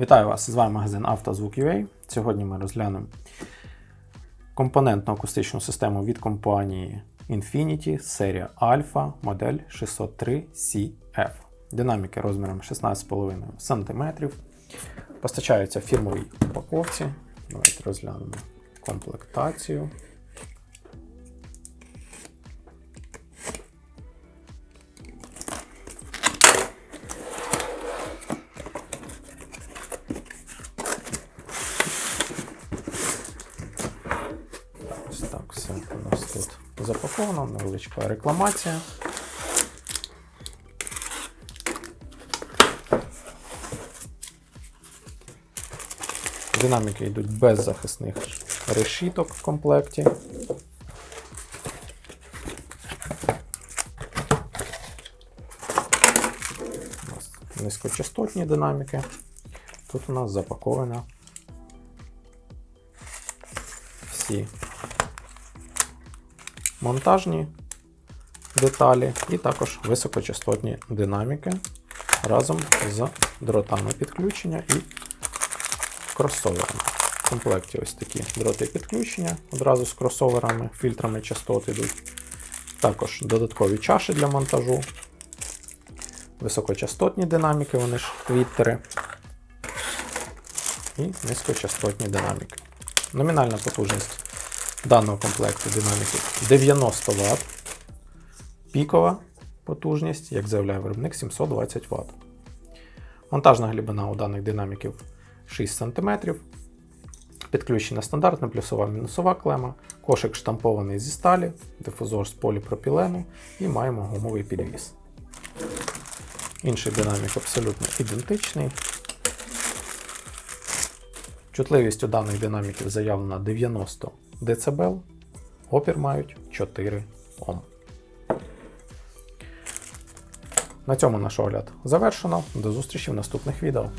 Вітаю вас! З вами магазин «Автозвук.UA». Сьогодні ми розглянемо компонентну акустичну систему від компанії Infinity, серія Alpha, модель 603CF. Динаміки розміром 16,5 см. Постачаються в фірмовій упаковці. Давайте розглянемо комплектацію. Тут запаковано, невеличка рекламація. Динаміки йдуть без захисних решіток в комплекті. У нас низькочастотні динаміки. Тут у нас запаковано всі монтажні деталі і також високочастотні динаміки разом з дротами підключення і кросоверами. В комплекті ось такі дроти підключення одразу з кросоверами, фільтрами частот йдуть. Також додаткові чаші для монтажу, високочастотні динаміки, вони ж твіттери. І низькочастотні динаміки. Номінальна потужність даного комплекту динаміків 90 Вт. Пікова потужність, як заявляє виробник, 720 Вт. Монтажна глибина у даних динаміків 6 см. Підключена стандартна плюсова мінусова клема, кошик штампований зі сталі, дифузор з поліпропілену і маємо гумовий підвіс. Інший динамік абсолютно ідентичний. Чутливість у даних динаміків заявлена 90 дБ, опір мають 4 Ом. На цьому наш огляд завершено. До зустрічі в наступних відео.